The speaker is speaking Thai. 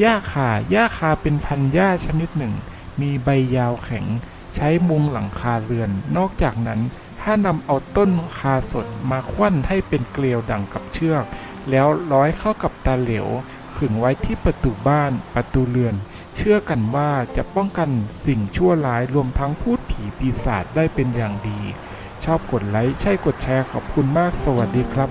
หญ้าคาหญ้าคาเป็นพันธุ์หญ้าชนิดหนึ่ง มีใบยาวแข็ง ใช้มุงหลังคาเรือน นอกจากนั้นถ้านำเอาต้นคาสดมาควันให้เป็นเกลียวดังกับเชือก แล้วร้อยเข้ากับตาเหลวขึงไว้ที่ประตูบ้านประตูเรือน เชื่อกันว่าจะป้องกันสิ่งชั่วร้ายรวมทั้งพูดผีปีศาจได้เป็นอย่างดี ชอบกดไลค์ใช่กดแชร์ขอบคุณมากสวัสดีครับ